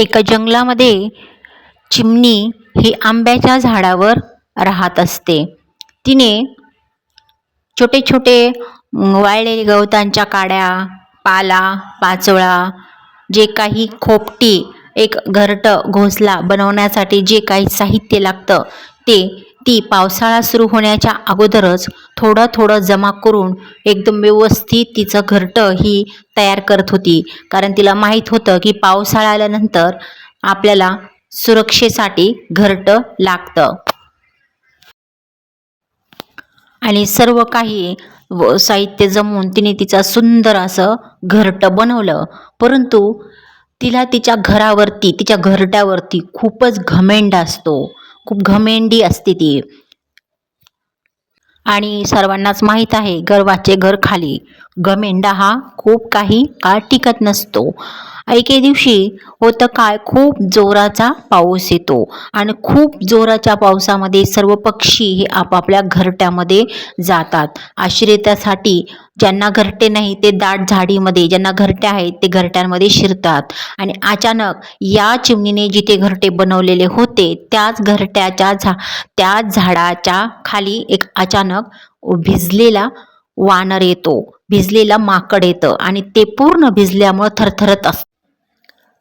एका जंगलामध्ये चिमणी ही आंब्याच्या झाडावर राहत असते. तिने छोटे छोटे वाळलेले गवतांच्या काड्या पाला पाचोळा जे काही खोपटी एक घरटं घोसला बनवण्यासाठी जे काही साहित्य लागतं ते ती पावसाळा सुरू होण्याच्या अगोदरच थोडं थोडं जमा करून एकदम व्यवस्थित तिचं घरटं ही तयार करत होती. कारण तिला माहीत होतं की पावसाळा आल्यानंतर आपल्याला सुरक्षेसाठी घरटं लागतं. आणि सर्व काही व साहित्य जमवून तिने तिचं सुंदर असं घरटं बनवलं. परंतु तिला तिच्या घरावरती तिच्या घरट्यावरती खूपच घमेंड असतो. खूप घमेंडी असते ती. आणि सर्वांनाच माहीत आहे गर्वाचे घर खाली. गमेंडा हा खूप काही काळ टिकत नसतो. एके दिवशी होतं काय खूप जोराचा पाऊस येतो आणि खूप जोराच्या पावसामध्ये सर्व पक्षी हे आपापल्या घरट्यामध्ये जातात. आश्रितासाठी ज्यांना घरटे नाही ते दाट झाडीमध्ये ज्यांना घरटे आहेत ते घरट्यांमध्ये शिरतात. आणि अचानक या चिमणीने जिथे घरटे बनवलेले होते त्याच घरट्याच्या झा त्याच झाडाच्या खाली एक अचानक भिजलेला वानर येतो. भिजलेला माकड येतं आणि ते पूर्ण भिजल्यामुळं थरथरत असतं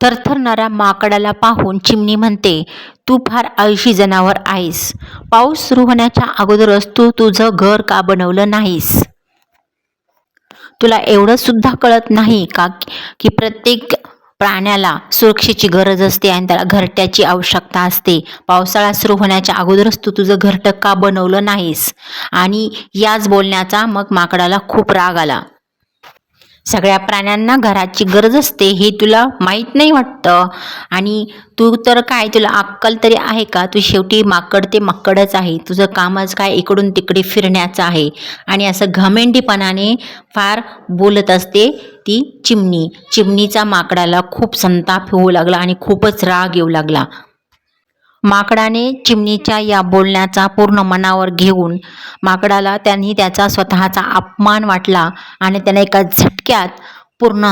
थरथरणाऱ्या माकडाला पाहून चिमणी म्हणते तू फार आळशी जनावर आहेस. पाऊस सुरू होण्याच्या अगोदरच तू तुझं घर का बनवलं नाहीस? तुला एवढं सुद्धा कळत नाही का की प्रत्येक प्राण्याला सुरक्षेची गरज असते आणि त्याला घरट्याची आवश्यकता असते. पावसाळा सुरू होण्याच्या अगोदरच तू तुझं घरटं का बनवलं नाहीस? आणि याच बोलण्याचा मग माकडाला खूप राग आला. सगळ्या प्राण्यांना घराची गरज असते हे तुला माहीत नाही वाटतं? आणि तू तर काय तुला अक्कल तरी आहे का? तू शेवटी माकड ते माकडच आहे. तुझं कामच काय? इकडून तिकडे फिरण्याचं आहे. आणि असं घमेंडीपणाने फार बोलत असते ती चिमणी. चिमणीचा माकडाला खूप संताप होऊ लागला आणि खूपच राग येऊ लागला. माकडाने चिमणीच्या या बोलण्याचा पूर्ण मनावर घेऊन माकडाला त्यांनी त्याचा स्वतःचा अपमान वाटला आणि त्याने एका झटक्यात पूर्ण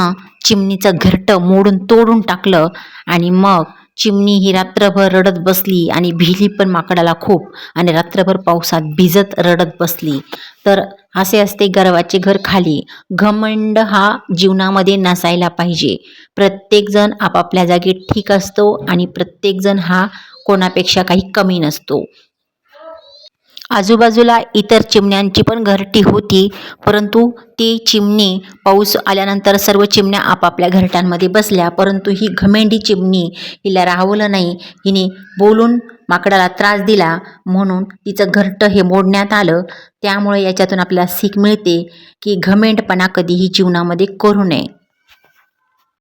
चिमणीचं घरटं मोडून तोडून टाकलं. आणि मग चिमणी ही रात्रभर रडत बसली आणि भिली पण माकडाला खूप आणि रात्रभर पावसात भिजत रडत बसली. तर असे असते गर्वाचे घर खाली. घमंड हा जीवनामध्ये नसायला पाहिजे. प्रत्येकजण आपापल्या जागी ठीक असतो आणि प्रत्येकजण हा कोणापेक्षा काही कमी नसतो. आजूबाजूला इतर चिमण्यांची पण घरटी होती परंतु ती चिमणी पाऊस आल्यानंतर सर्व चिमण्या आपापल्या घरट्यांमध्ये बसल्या परंतु ही घमेंडी चिमणी हिला राहवलं नाही. हिने बोलून माकडाला त्रास दिला म्हणून तिचं घरटं हे मोडण्यात आलं. त्यामुळे याच्यातून आपल्याला सीख मिळते की घमेंडपणा कधीही जीवनामध्ये करू नये.